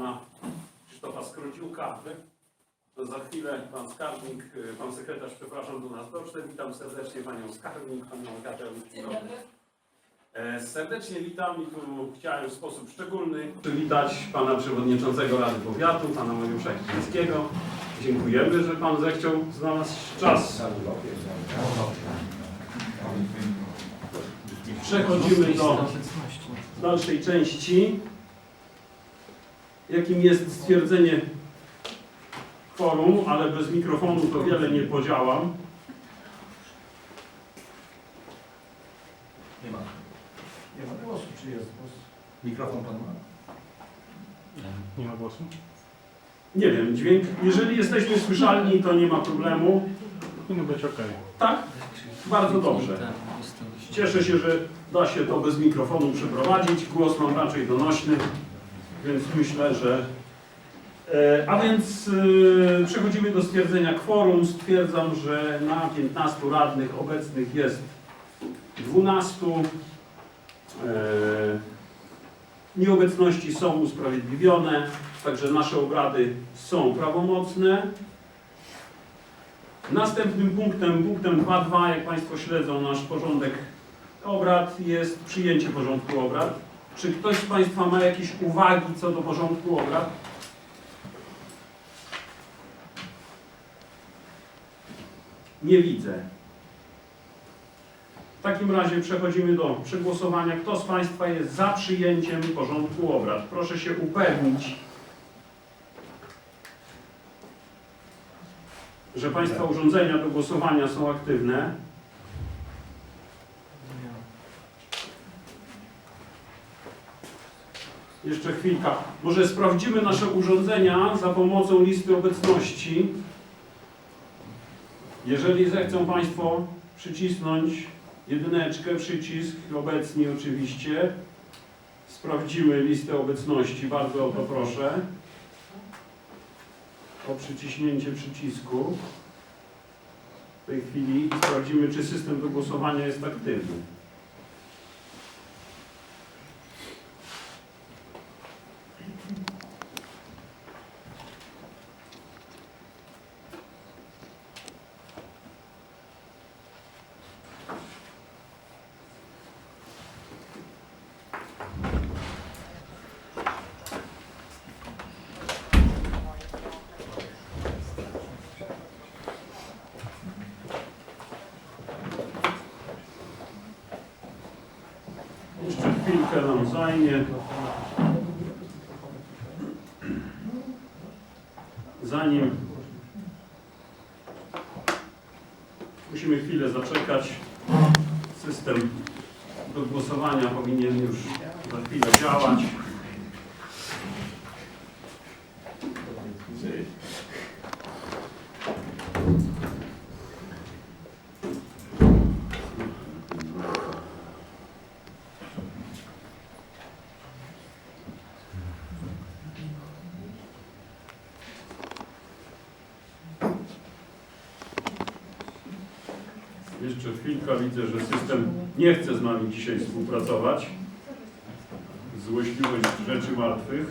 pana Krzysztofa Skrodziuka. To za chwilę pan skarbnik, y, pan sekretarz, przepraszam, do nas doszedł. Witam serdecznie panią skarbnik, panią Agatę. Dzień dobry. E, Serdecznie witam i tu chciałem w sposób szczególny przywitać pana przewodniczącego Rady Powiatu, pana Mariusza Kilińskiego. Dziękujemy, że pan zechciał znalazł czas. Przechodzimy do dalszej części, jakim jest stwierdzenie kworum, ale bez mikrofonu to wiele nie podziałam. Nie ma. Nie ma głosu, czy jest głos? Mikrofon pan ma? Nie ma głosu? Nie wiem, dźwięk, jeżeli jesteśmy słyszalni, to nie ma problemu. Powinno być ok. Tak? Bardzo dobrze. Cieszę się, że da się to bez mikrofonu przeprowadzić. Głos mam raczej donośny, więc myślę, że. E, A więc e, przechodzimy do stwierdzenia kworum. Stwierdzam, że na 15 radnych obecnych jest 12. E, Nieobecności są usprawiedliwione, także nasze obrady są prawomocne. Następnym punktem, punktem 2.2, jak Państwo śledzą nasz porządek obrad, jest przyjęcie porządku obrad. Czy ktoś z Państwa ma jakieś uwagi co do porządku obrad? Nie widzę. W takim razie przechodzimy do przegłosowania. Kto z Państwa jest za przyjęciem porządku obrad? Proszę się upewnić, że Państwa urządzenia do głosowania są aktywne. Jeszcze chwilka. Może sprawdzimy nasze urządzenia za pomocą listy obecności. Jeżeli zechcą Państwo przycisnąć jedyneczkę, przycisk, obecni oczywiście. Sprawdzimy listę obecności. Bardzo o to proszę. O przyciśnięcie przycisku. W tej chwili sprawdzimy, czy system do głosowania jest aktywny. Jeszcze chwilkę nam zajmie. Zanim musimy chwilę zaczekać, system do głosowania powinien już za chwilę działać. Jeszcze chwilkę widzę, że system nie chce z nami dzisiaj współpracować. Złośliwość rzeczy martwych.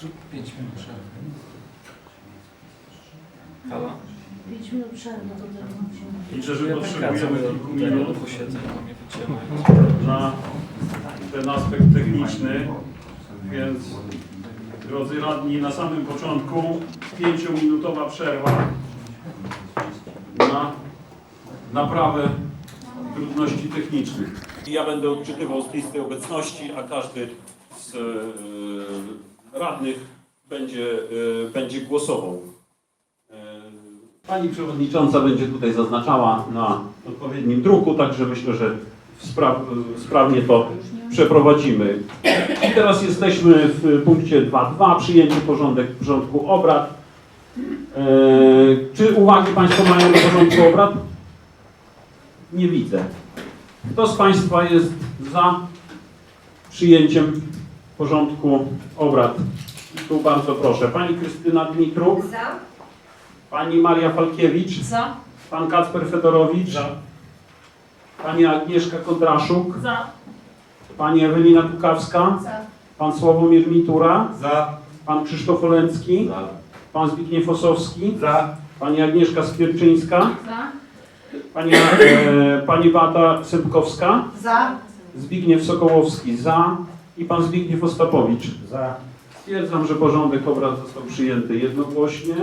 Zrób 5 minut przerwy. Halo? 5 minut przerwy do tego musimy. Liczę, że Ja potrzebujemy aplikację kilku tego minut mnie na ten aspekt techniczny, więc drodzy radni, na samym początku pięciominutowa przerwa na naprawę trudności technicznych. Ja będę odczytywał z listy obecności, a każdy z e, radnych będzie, e, będzie głosował. E, Pani przewodnicząca będzie tutaj zaznaczała na odpowiednim druku, także myślę, że spra sprawnie to przeprowadzimy. I teraz jesteśmy w punkcie 2.2, przyjęcie porządek, porządku obrad. E, czy uwagi Państwo mają do porządku obrad? Nie widzę. Kto z Państwa jest za przyjęciem porządku obrad? Tu bardzo proszę. Pani Krystyna Dmitruk, Za. Pani Maria Falkiewicz, Za. Pan Kacper Fedorowicz, Pani Agnieszka Kondraszuk, Za. Pani Ewelina Kukawska, Za. Pan Sławomir Mitura, Za. Pan Krzysztof Olencki, Za. Pan Zbigniew Osowski, Za. Pani Agnieszka Skwierczyńska, Za. Pani, e, Pani Sępkowska, Za. Zbigniew Sokołowski za i Pan Zbigniew Ostapowicz. Za. Stwierdzam, że porządek obrad został przyjęty jednogłośnie.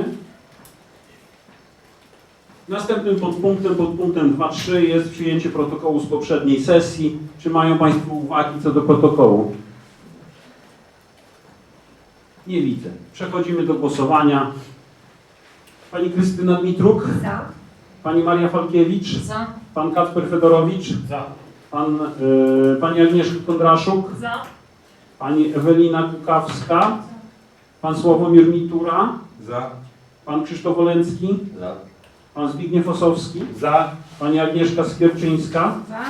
Następnym podpunktem, podpunktem 2.3 jest przyjęcie protokołu z poprzedniej sesji. Czy mają Państwo uwagi co do protokołu? Nie widzę. Przechodzimy do głosowania. Pani Krystyna Dmitruk, Za. Pani Maria Falkiewicz, Za. Pan Kacper Fedorowicz, Za. Pan, y, Pani Agnieszka Kondraszuk, Za. Pani Ewelina Kukawska, Pan Sławomir Mitura, Za. Pan Krzysztof Olencki, Za. Pan Zbigniew Osowski, Za. Pani Agnieszka Skierczyńska, Za.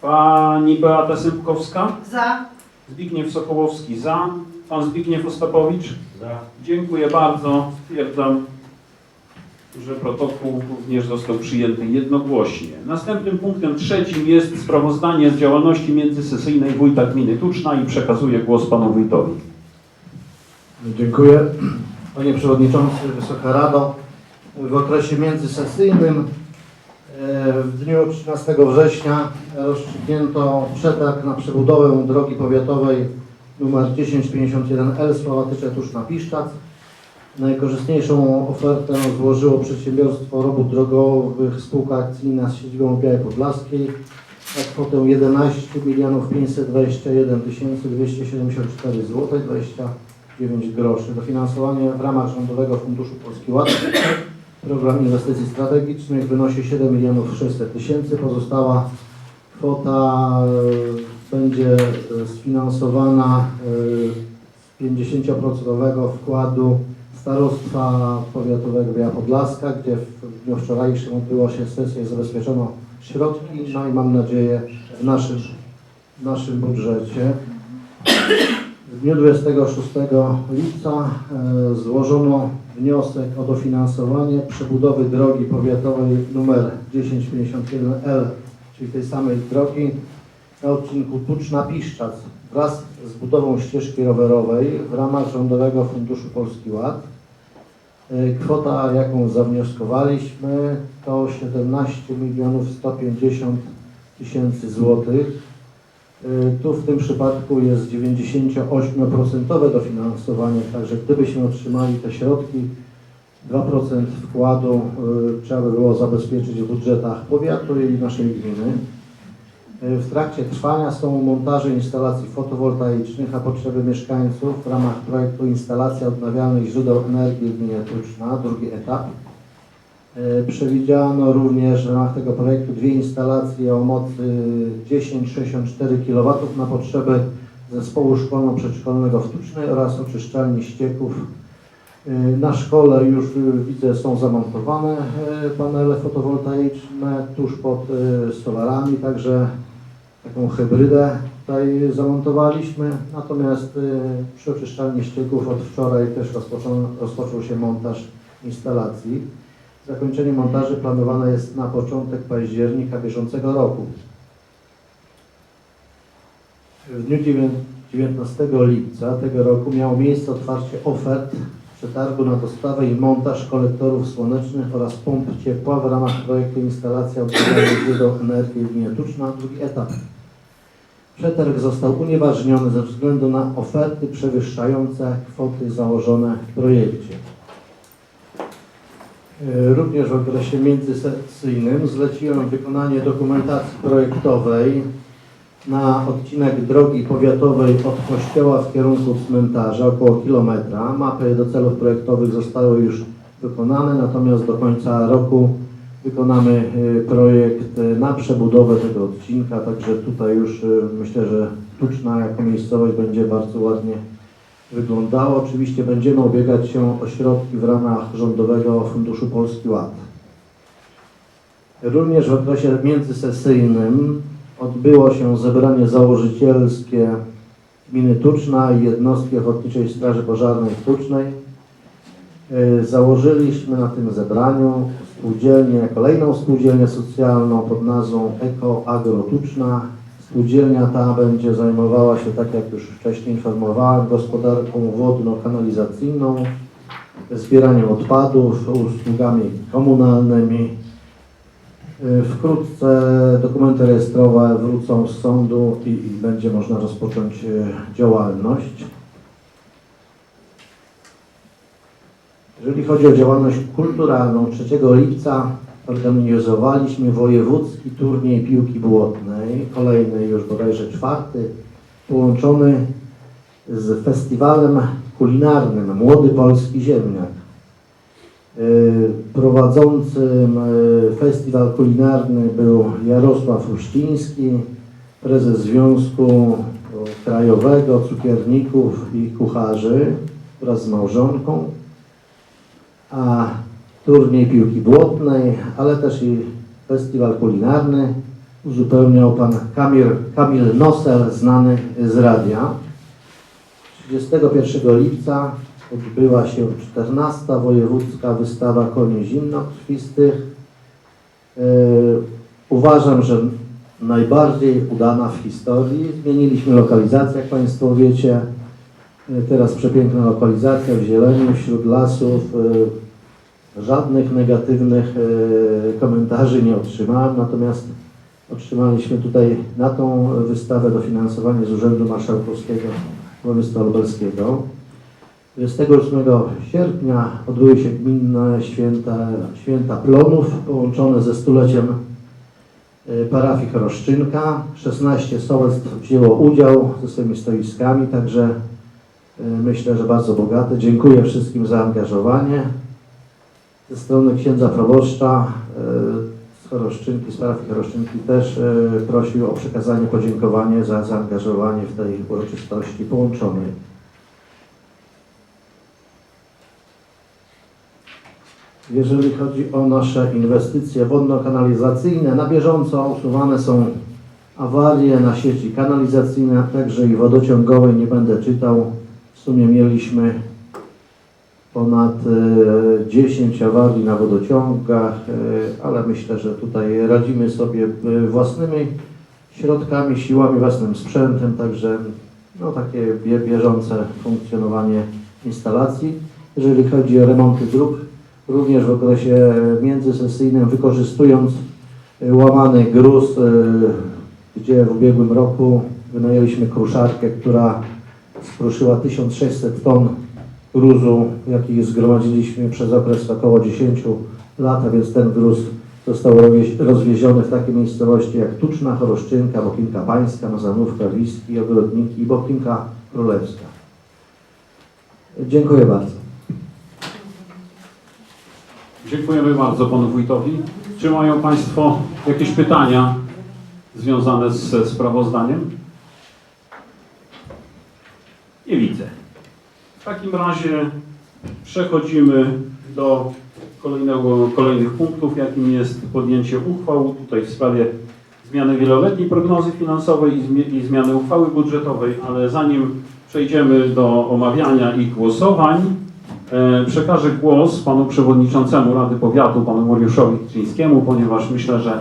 Pani Beata Sępkowska, Za. Zbigniew Sokołowski za, Pan Zbigniew Ostapowicz. Za. Dziękuję bardzo. Stwierdzam, że protokół również został przyjęty jednogłośnie. Następnym punktem trzecim jest sprawozdanie z działalności międzysesyjnej Wójta Gminy Tuczna i przekazuję głos Panu Wójtowi. Dziękuję. Panie Przewodniczący, Wysoka Rado. W okresie międzysesyjnym e, w dniu 13 września rozstrzygnięto przetarg na przebudowę drogi powiatowej nr 1051L Sławatyczę Tuszna Piszczac. Najkorzystniejszą ofertę złożyło przedsiębiorstwo robót drogowych spółka akcyjna z siedzibą Białej Podlaskiej na kwotę 11 521 274 zł 29 groszy. Dofinansowanie w ramach Rządowego Funduszu Polski Ład Program Inwestycji Strategicznych wynosi 7 milionów 600 tysięcy. Pozostała kwota e, będzie e, sfinansowana e, z 50% wkładu Starostwa Powiatowego Biała Podlaska, gdzie w dniu wczorajszym odbyła się sesja zabezpieczono środki, no i mam nadzieję w naszym, w naszym budżecie. W dniu 26 lipca e, złożono wniosek o dofinansowanie przebudowy drogi powiatowej nr 1051L, czyli tej samej drogi na odcinku Tuczna-Piszczac wraz z budową ścieżki rowerowej w ramach Rządowego Funduszu Polski Ład. E, Kwota, jaką zawnioskowaliśmy, to 17 milionów 150 tysięcy złotych. Y, Tu w tym przypadku jest 98% dofinansowanie, także gdybyśmy otrzymali te środki, 2% wkładu y, trzeba by było zabezpieczyć w budżetach powiatu i naszej gminy. Y, W trakcie trwania są montaże instalacji fotowoltaicznych na potrzeby mieszkańców w ramach projektu instalacja odnawialnych źródeł energii Tuczna, drugi etap. E, Przewidziano również w ramach tego projektu dwie instalacje o mocy 1064 kW na potrzeby zespołu szkolno-przedszkolnego w Tucznej oraz oczyszczalni ścieków. E, Na szkole już e, widzę są zamontowane e, panele fotowoltaiczne tuż pod e, solarami, także taką hybrydę tutaj zamontowaliśmy. Natomiast e, przy oczyszczalni ścieków od wczoraj też rozpoczął, rozpoczął się montaż instalacji. Zakończenie montaży planowane jest na początek października bieżącego roku. W dniu dziewię- 19 lipca tego roku miało miejsce otwarcie ofert przetargu na dostawę i montaż kolektorów słonecznych oraz pomp ciepła w ramach projektu instalacja odnawialnych źródeł energii w gminie Tuczna, drugi etap. Przetarg został unieważniony ze względu na oferty przewyższające kwoty założone w projekcie. E, Również w okresie międzysesyjnym zleciłem wykonanie dokumentacji projektowej na odcinek drogi powiatowej od kościoła w kierunku cmentarza, około kilometra. Mapy do celów projektowych zostały już wykonane, natomiast do końca roku wykonamy y, projekt y, na przebudowę tego odcinka, także tutaj już y, myślę, że Tuczna jako miejscowość będzie bardzo ładnie wyglądała. Oczywiście będziemy ubiegać się o środki w ramach Rządowego Funduszu Polski Ład. Również w okresie międzysesyjnym odbyło się zebranie założycielskie gminy Tuczna i jednostki Ochotniczej Straży Pożarnej w Tucznej. E, Założyliśmy na tym zebraniu spółdzielnię, kolejną spółdzielnię socjalną pod nazwą Eko Agro Tuczna. Spółdzielnia ta będzie zajmowała się, tak jak już wcześniej informowałem, gospodarką wodno-kanalizacyjną, zbieraniem odpadów, usługami komunalnymi. Y, Wkrótce dokumenty rejestrowe wrócą z sądu i, i będzie można rozpocząć y, działalność. Jeżeli chodzi o działalność kulturalną, 3 lipca organizowaliśmy wojewódzki turniej piłki błotnej, kolejny już bodajże czwarty, połączony z festiwalem kulinarnym Młody Polski Ziemniak. Y, Prowadzącym y, festiwal kulinarny był Jarosław Uściński, prezes Związku Krajowego Cukierników i Kucharzy wraz z małżonką a turniej piłki błotnej, ale też i festiwal kulinarny uzupełniał pan Kamil, Kamil Nosel, znany z radia. 31 lipca odbyła się 14. Wojewódzka Wystawa Koni Zimnokrwistych. Yy, uważam, że najbardziej udana w historii. Zmieniliśmy lokalizację, jak Państwo wiecie. Yy, Teraz przepiękna lokalizacja w zieleni, wśród lasów. Yy, Żadnych negatywnych komentarzy nie otrzymałem, natomiast otrzymaliśmy tutaj na tą wystawę dofinansowanie z Urzędu Marszałkowskiego Województwa Lubelskiego. 28 sierpnia odbyły się gminne święta, święta plonów połączone ze stuleciem y, parafii Choroszczynka. 16 sołectw wzięło udział ze swoimi stoiskami, także y, myślę, że bardzo bogate. Dziękuję wszystkim za zaangażowanie. Ze strony księdza proboszcza y, z Choroszczynki, z parafii Choroszczynki też prosił o przekazanie podziękowania za zaangażowanie w tej uroczystości połączonej. Jeżeli chodzi o nasze inwestycje wodno-kanalizacyjne, na bieżąco usuwane są awarie na sieci kanalizacyjnej, a także i wodociągowej. Nie będę czytał. W sumie mieliśmy ponad e, 10 awarii na wodociągach, e, ale myślę, że tutaj radzimy sobie e, własnymi środkami, siłami, własnym sprzętem, także no, takie bie, bieżące funkcjonowanie instalacji. Jeżeli chodzi o remonty dróg, również w okresie międzysesyjnym wykorzystując e, łamany gruz, e, gdzie w ubiegłym roku wynajęliśmy kruszarkę, która skruszyła 1600 ton gruzu, jaki zgromadziliśmy przez okres około 10 lat, a więc ten gruz został rozwieziony w takie miejscowości jak Tuczna, Choroszczynka, Bokinka Pańska, Mazanówka, Wiski, Ogrodniki i Bokinka Królewska. Dziękuję bardzo. Dziękujemy bardzo panu wójtowi. Czy mają państwo jakieś pytania związane ze sprawozdaniem? Nie widzę. W takim razie przechodzimy do kolejnego, kolejnych punktów, jakim jest podjęcie uchwał tutaj w sprawie zmiany wieloletniej prognozy finansowej i, zmie- i zmiany uchwały budżetowej, ale zanim przejdziemy do omawiania i głosowań, przekażę głos panu przewodniczącemu Rady Powiatu, panu Mariuszowi Trzyńskiemu, ponieważ myślę, że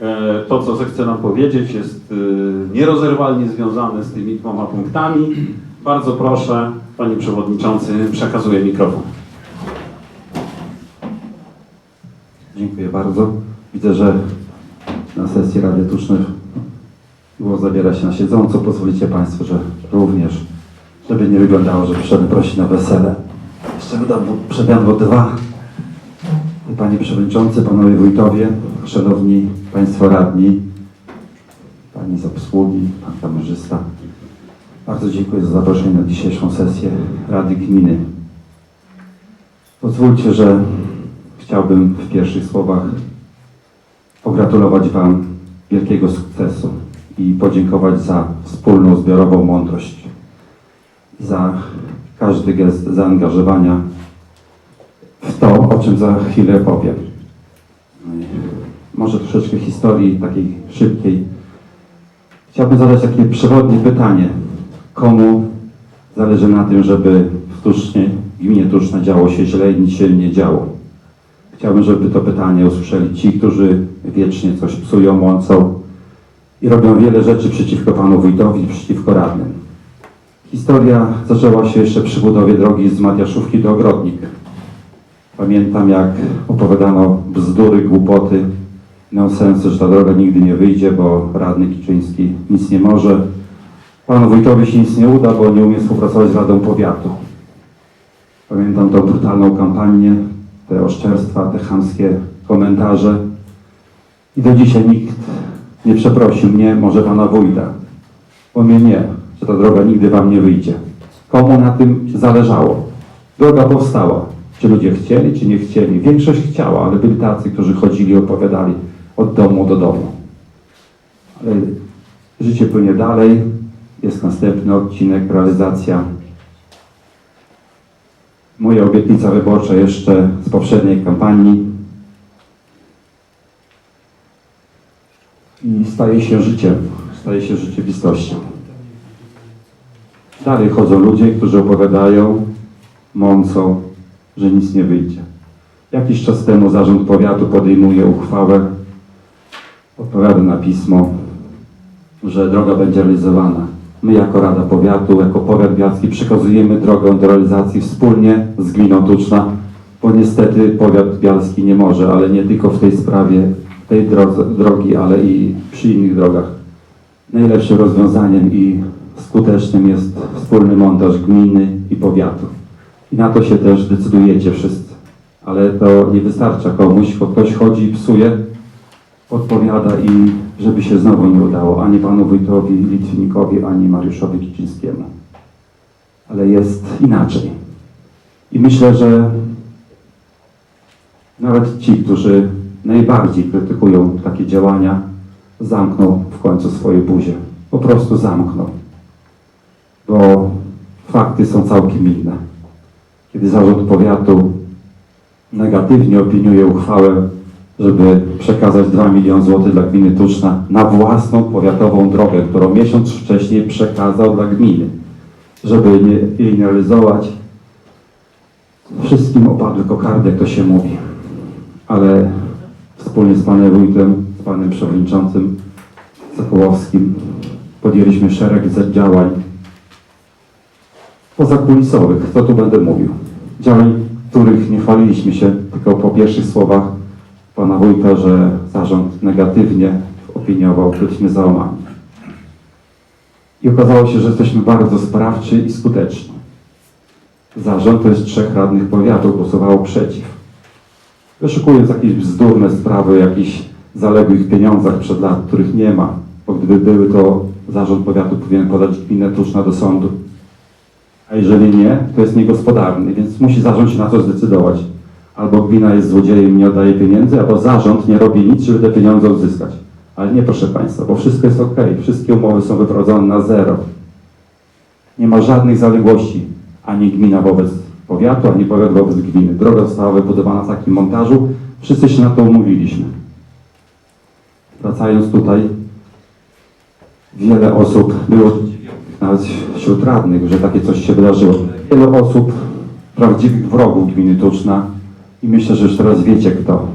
e, to, co zechce nam powiedzieć, jest e, nierozerwalnie związane z tymi dwoma punktami. Bardzo proszę, panie przewodniczący, przekazuję mikrofon. Dziękuję bardzo. Widzę, że na sesji Rady Tucznych głos zabiera się na siedząco. Pozwolicie Państwo, że również, żeby nie wyglądało, że przyszedłem prosić na wesele. Dodam, bo dwa Panie Przewodniczący, Panowie Wójtowie, Szanowni Państwo Radni, Pani z obsługi, Pan kamerzysta. Bardzo dziękuję za zaproszenie na dzisiejszą sesję Rady Gminy. Pozwólcie, że chciałbym w pierwszych słowach pogratulować Wam wielkiego sukcesu i podziękować za wspólną zbiorową mądrość, za każdy gest zaangażowania w to, o czym za chwilę powiem. Może troszeczkę historii takiej szybkiej. Chciałbym zadać takie przewodnie pytanie. Komu zależy na tym, żeby w Tusznie, gminie Tuszna działo się źle i nic się nie działo? Chciałbym, żeby to pytanie usłyszeli ci, którzy wiecznie coś psują, mącą i robią wiele rzeczy przeciwko panu wójtowi, przeciwko radnym. Historia zaczęła się jeszcze przy budowie drogi z Matiaszówki do Ogrodnik. Pamiętam, jak opowiadano bzdury, głupoty, nonsensy, że ta droga nigdy nie wyjdzie, bo radny Kiczyński nic nie może. Panu wójtowi się nic nie uda, bo nie umie współpracować z Radą Powiatu. Pamiętam tą brutalną kampanię, te oszczerstwa, te chamskie komentarze. I do dzisiaj nikt nie przeprosił mnie, może pana wójta. Bo mnie nie, że ta droga nigdy wam nie wyjdzie. Komu na tym zależało? Droga powstała. Czy ludzie chcieli, czy nie chcieli? Większość chciała, ale byli tacy, którzy chodzili opowiadali od domu do domu. Ale życie płynie dalej. Jest następny odcinek, realizacja. Moja obietnica wyborcza jeszcze z poprzedniej kampanii. I staje się życiem, staje się rzeczywistością. Dalej chodzą ludzie, którzy opowiadają, mącą, że nic nie wyjdzie. Jakiś czas temu zarząd powiatu podejmuje uchwałę, odpowiada na pismo, że droga będzie realizowana. My jako Rada Powiatu, jako Powiat Bialski przekazujemy drogę do realizacji wspólnie z Gminą Tuczna, bo niestety Powiat Bialski nie może, ale nie tylko w tej sprawie, tej drogi, ale i przy innych drogach. Najlepszym rozwiązaniem i skutecznym jest wspólny montaż gminy i powiatu. I na to się też decydujecie wszyscy. Ale to nie wystarcza komuś, bo ktoś chodzi i psuje, podpowiada i żeby się znowu nie udało ani panu wójtowi Litwinikowi, ani Mariuszowi Kicińskiemu. Ale jest inaczej. I myślę, że nawet ci, którzy najbardziej krytykują takie działania, zamkną w końcu swoje buzie. Po prostu zamkną. Bo fakty są całkiem inne. Kiedy zarząd powiatu negatywnie opiniuje uchwałę, żeby przekazać 2 miliony złotych dla gminy Tuczna na własną powiatową drogę, którą miesiąc wcześniej przekazał dla gminy, żeby nie, jej nie realizować. Wszystkim opadły kokardy, jak to się mówi. Ale wspólnie z panem wójtem, z panem przewodniczącym Sokołowskim podjęliśmy szereg działań pozakulisowych, co tu będę mówił. Działań, których nie chwaliliśmy się, tylko po pierwszych słowach pana wójta, że zarząd negatywnie opiniował, byliśmy załamani. I okazało się, że jesteśmy bardzo sprawczy i skuteczni. Zarząd to jest trzech radnych powiatu głosowało przeciw. Wyszukując jakieś bzdurne sprawy jakichś zaległych pieniądzach przed lat, których nie ma, bo gdyby były, to zarząd powiatu powinien podać gminę Tuczna do sądu. A jeżeli nie, to jest niegospodarny, więc musi zarząd się na to zdecydować. Albo gmina jest złodziejem i nie oddaje pieniędzy, albo zarząd nie robi nic, żeby te pieniądze uzyskać. Ale nie, proszę Państwa, bo wszystko jest ok. Wszystkie umowy są wyprowadzone na zero. Nie ma żadnych zaległości. Ani gmina wobec powiatu, ani powiat wobec gminy. Droga została wybudowana w takim montażu. Wszyscy się na to umówiliśmy. Wracając tutaj, wiele osób było nawet wśród radnych, że takie coś się wydarzyło. Wiele osób, prawdziwych wrogów gminy Tuczna i myślę, że już teraz wiecie kto.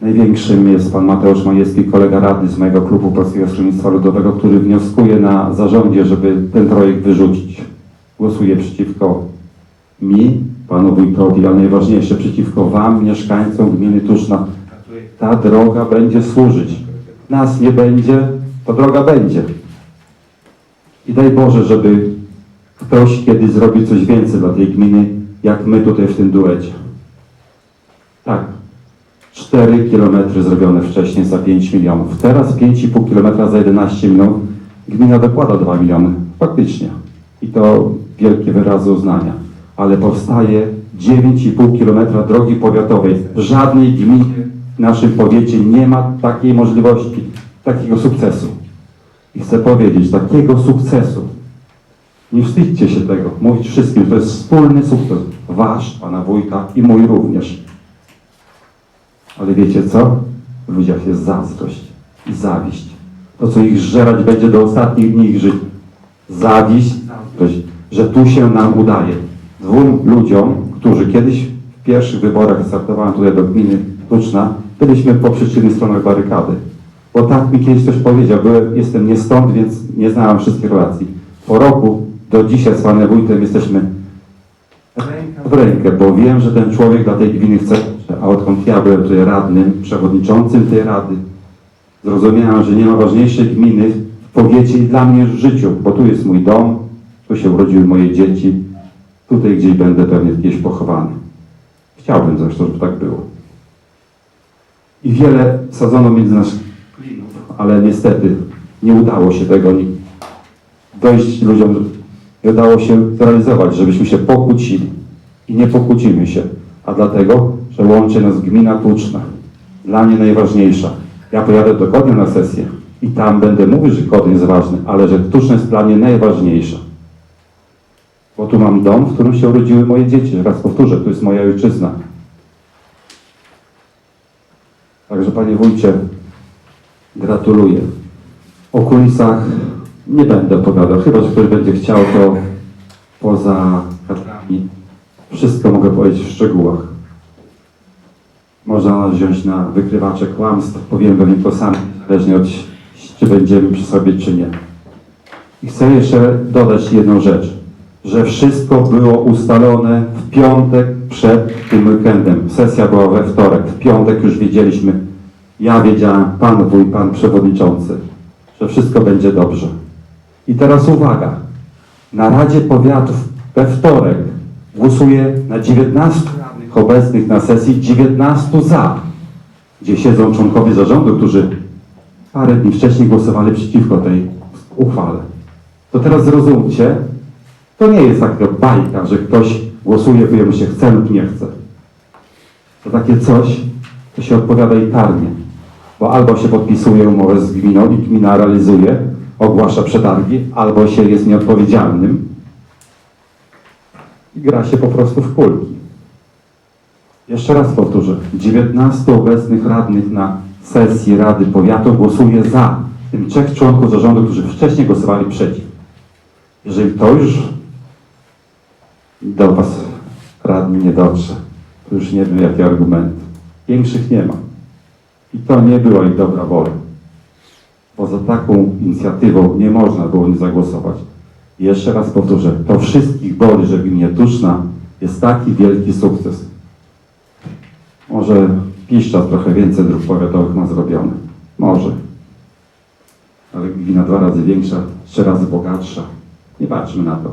Największym jest pan Mateusz Majewski, kolega radny z mojego klubu Polskiego Stronnictwa Ludowego, który wnioskuje na zarządzie, żeby ten projekt wyrzucić. Głosuje przeciwko mi, panu wójtowi, a najważniejsze przeciwko wam, mieszkańcom gminy Tuczna. Ta droga będzie służyć. Nas nie będzie, to droga będzie. I daj Boże, żeby ktoś kiedyś zrobił coś więcej dla tej gminy, jak my tutaj w tym duecie. Tak. 4 km zrobione wcześniej za 5 milionów. Teraz 5,5 km za 11 milionów. Gmina dokłada 2 miliony. Faktycznie. I to wielkie wyrazy uznania. Ale powstaje 9,5 km drogi powiatowej. W żadnej gminie w naszym powiecie nie ma takiej możliwości, takiego sukcesu. I chcę powiedzieć, takiego sukcesu. Nie wstydźcie się tego. Mówić wszystkim, to jest wspólny sukces. Wasz, pana wójta i mój również. Ale wiecie co? W ludziach jest zazdrość i zawiść. To, co ich żerać będzie do ostatnich dni ich życia. Zawiść, zazdrość, że tu się nam udaje. Dwóm ludziom, którzy kiedyś w pierwszych wyborach startowałem tutaj do gminy Tuczna, byliśmy po przeciwnych stronach barykady. Bo tak mi kiedyś ktoś powiedział, byłem, jestem nie stąd, więc nie znałem wszystkich relacji. Po roku do dzisiaj z panem wójtem jesteśmy ręka w rękę, bo wiem, że ten człowiek dla tej gminy chce, a odkąd ja byłem tutaj radnym, przewodniczącym tej rady, zrozumiałem, że nie ma ważniejszej gminy w powiecie i dla mnie w życiu, bo tu jest mój dom, tu się urodziły moje dzieci, tutaj gdzieś będę pewnie gdzieś pochowany. Chciałbym zresztą, żeby tak było. I wiele sadzono między klinów, ale niestety nie udało się tego dojść ludziom, nie udało się zrealizować, żebyśmy się pokłócili. I nie pokłócimy się, a dlatego, że łączy nas gmina Tuczna. Dla mnie najważniejsza. Ja pojadę do Kodnia na sesję i tam będę mówił, że Kodyń jest ważny, ale że Tuczna jest dla mnie najważniejsza. Bo tu mam dom, w którym się urodziły moje dzieci. Raz powtórzę, tu jest moja ojczyzna. Także panie wójcie, gratuluję. O kulisach nie będę opowiadał, chyba że ktoś będzie chciał, to poza kadrami wszystko mogę powiedzieć w szczegółach. Można nas wziąć na wykrywacze kłamstw, powiem pewnie to samo, zależnie od czy będziemy przy sobie, czy nie. I chcę jeszcze dodać jedną rzecz, że wszystko było ustalone w piątek przed tym weekendem. Sesja była we wtorek, w piątek już wiedzieliśmy, ja wiedziałem, pan wójt, pan przewodniczący, że wszystko będzie dobrze. I teraz uwaga, na Radzie Powiatów we wtorek głosuje na 19 radnych obecnych na sesji, 19 za, gdzie siedzą członkowie zarządu, którzy parę dni wcześniej głosowali przeciwko tej uchwale. To teraz zrozumcie, to nie jest taka bajka, że ktoś głosuje, bo jemu się chce lub nie chce. To takie coś, to się odpowiada i karnie. Bo albo się podpisuje umowę z gminą i gmina realizuje, ogłasza przetargi, albo się jest nieodpowiedzialnym i gra się po prostu w kulki. Jeszcze raz powtórzę. 19 obecnych radnych na sesji Rady Powiatu głosuje za. Tym trzech członków zarządu, którzy wcześniej głosowali przeciw. Jeżeli to już do Was radni nie dotrze, to już nie wiem jakie argumenty. Większych nie ma. I to nie była ich dobra wola. Bo za taką inicjatywą nie można było nie zagłosować. I jeszcze raz powtórzę, to wszystkich boli, że gminie Tuczna jest taki wielki sukces. Może Piszczat trochę więcej dróg powiatowych ma zrobione. Może. Ale gmina dwa razy większa, trzy razy bogatsza. Nie patrzmy na to.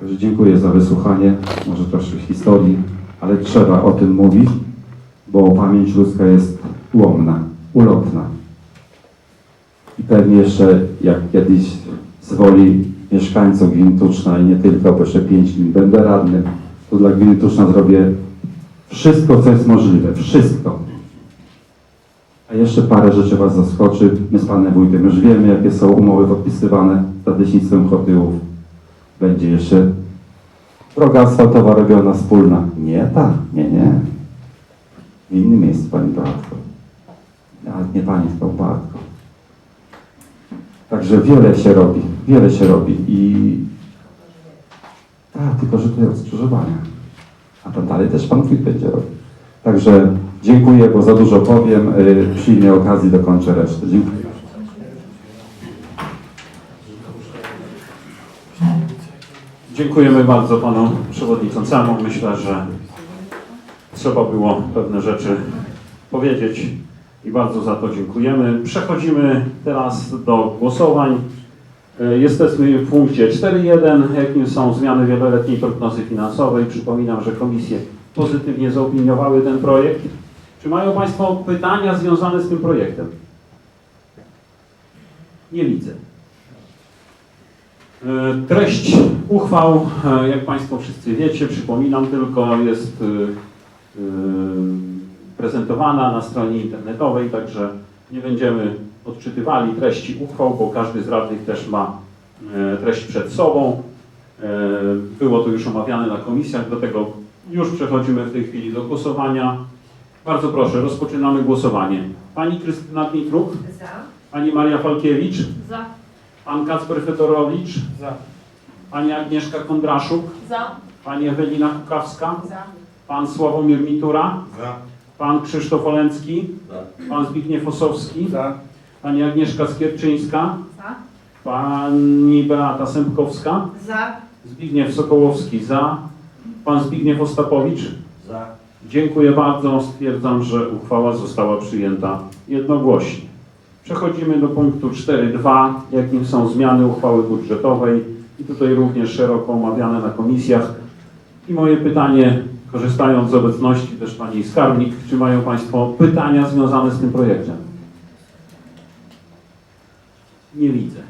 Także dziękuję za wysłuchanie, może troszkę historii, ale trzeba o tym mówić, bo pamięć ludzka jest ułomna, ulotna. I pewnie jeszcze, jak kiedyś z woli mieszkańców gminy Tuczna i nie tylko, bo jeszcze pięć gmin będę radnym, to dla gminy Tuczna zrobię wszystko, co jest możliwe. Wszystko. A jeszcze parę rzeczy Was zaskoczy. My z Panem Wójtem już wiemy, jakie są umowy podpisywane z Leśnictwem Chotyłów. Będzie jeszcze droga asfaltowa robiona wspólna. Nie ta, nie, nie. W innym miejscu, Pani Beatko. Ale nie Pani, tylko Beatko. Także wiele się robi, wiele się robi i tak, tylko że tutaj od skrzyżowania. A tam dalej też Pan Wójt będzie robił. Także dziękuję, bo za dużo powiem. Y, Przy innej okazji dokończę resztę. Dziękuję. Dziękujemy bardzo panu przewodniczącemu. Myślę, że trzeba było pewne rzeczy powiedzieć i bardzo za to dziękujemy. Przechodzimy teraz do głosowań. E, Jesteśmy w punkcie 4.1, jakim są zmiany wieloletniej prognozy finansowej. Przypominam, że komisje pozytywnie zaopiniowały ten projekt. Czy mają Państwo pytania związane z tym projektem? Nie widzę. E, Treść uchwał, e, jak Państwo wszyscy wiecie, przypominam tylko, jest e, prezentowana na stronie internetowej, także nie będziemy odczytywali treści uchwał, bo każdy z radnych też ma treść przed sobą. Było to już omawiane na komisjach, dlatego już przechodzimy w tej chwili do głosowania. Bardzo proszę, rozpoczynamy głosowanie. Pani Krystyna Dmitruk, Za. Pani Maria Falkiewicz, Za. Pan Kacper Fedorowicz, Za. Pani Agnieszka Kondraszuk, Za. Pani Ewelina Kukawska, Za. Pan Sławomir Mitura, Za. Pan Krzysztof Olencki, Za. Pan Zbigniew Osowski, Za. Pani Agnieszka Skierczyńska, Za. Pani Beata Sępkowska, Za. Zbigniew Sokołowski za, Pan Zbigniew Ostapowicz. Za. Dziękuję bardzo. Stwierdzam, że uchwała została przyjęta jednogłośnie. Przechodzimy do punktu 4.2, jakim są zmiany uchwały budżetowej i tutaj również szeroko omawiane na komisjach. I moje pytanie, korzystając z obecności też Pani Skarbnik, czy mają Państwo pytania związane z tym projektem? Nie widzę.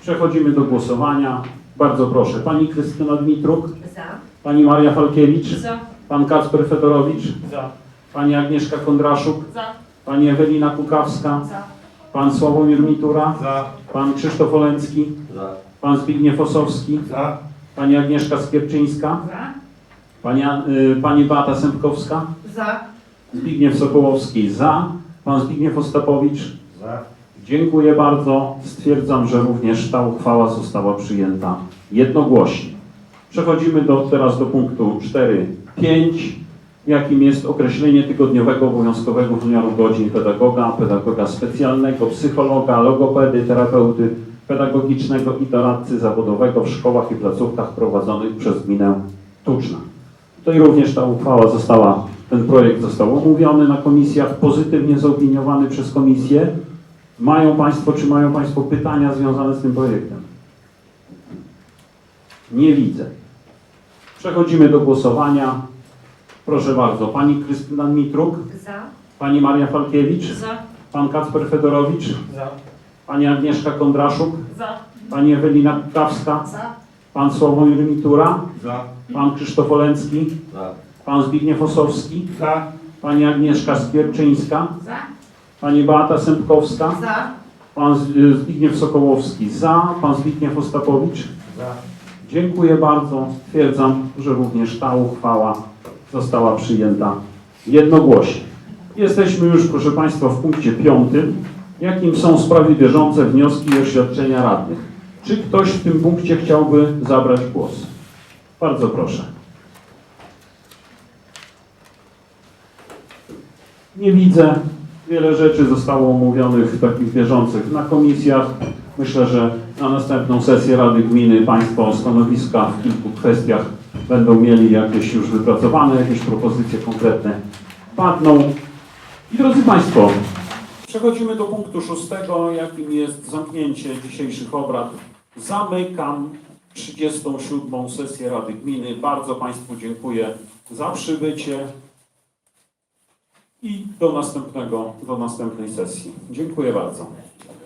Przechodzimy do głosowania. Bardzo proszę. Pani Krystyna Dmitruk, Za. Pani Maria Falkiewicz, Za. Pan Kacper Fedorowicz, Za. Pani Agnieszka Kondraszuk, Za. Pani Ewelina Kukawska, Za. Pan Sławomir Mitura, Za. Pan Krzysztof Olencki, Za. Pan Zbigniew Osowski, Za. Pani Agnieszka Skierczyńska, Za. Pani, y, Pani Beata Sępkowska, Za. Zbigniew Sokołowski za, Pan Zbigniew Ostapowicz. Za. Dziękuję bardzo. Stwierdzam, że również ta uchwała została przyjęta jednogłośnie. Przechodzimy do, teraz do punktu 4.5, jakim jest określenie tygodniowego obowiązkowego wymiaru godzin pedagoga, pedagoga specjalnego, psychologa, logopedy, terapeuty pedagogicznego i doradcy zawodowego w szkołach i placówkach prowadzonych przez gminę Tuczna. Tutaj również ta uchwała została, ten projekt został omówiony na komisjach, pozytywnie zaopiniowany przez komisję. Mają Państwo, czy mają Państwo pytania związane z tym projektem? Nie widzę. Przechodzimy do głosowania. Proszę bardzo, Pani Krystyna Mitruk, Za. Pani Maria Falkiewicz, Za. Pan Kacper Fedorowicz, Za. Pani Agnieszka Kondraszuk, Za. Pani Ewelina Kukawska, Za. Pan Sławomir Mitura, Za. Pan Krzysztof Olencki, Za. Pan Zbigniew Osowski, Za. Pani Agnieszka Skierczyńska, Za. Pani Beata Sępkowska, Za. Pan Z- Zbigniew Sokołowski za, Pan Zbigniew Ostapowicz. Za. Dziękuję bardzo. Stwierdzam, że również ta uchwała została przyjęta jednogłośnie. Jesteśmy już, proszę Państwa, w punkcie piątym, jakim są sprawy bieżące, wnioski i oświadczenia radnych. Czy ktoś w tym punkcie chciałby zabrać głos? Bardzo proszę. Nie widzę. Wiele rzeczy zostało omówionych takich bieżących na komisjach. Myślę, że na następną sesję Rady Gminy Państwo stanowiska w kilku kwestiach będą mieli jakieś już wypracowane, jakieś propozycje konkretne padną. I drodzy Państwo, przechodzimy do punktu szóstego, jakim jest zamknięcie dzisiejszych obrad. Zamykam 37. sesję Rady Gminy. Bardzo Państwu dziękuję za przybycie i do następnego, do następnej sesji. Dziękuję bardzo.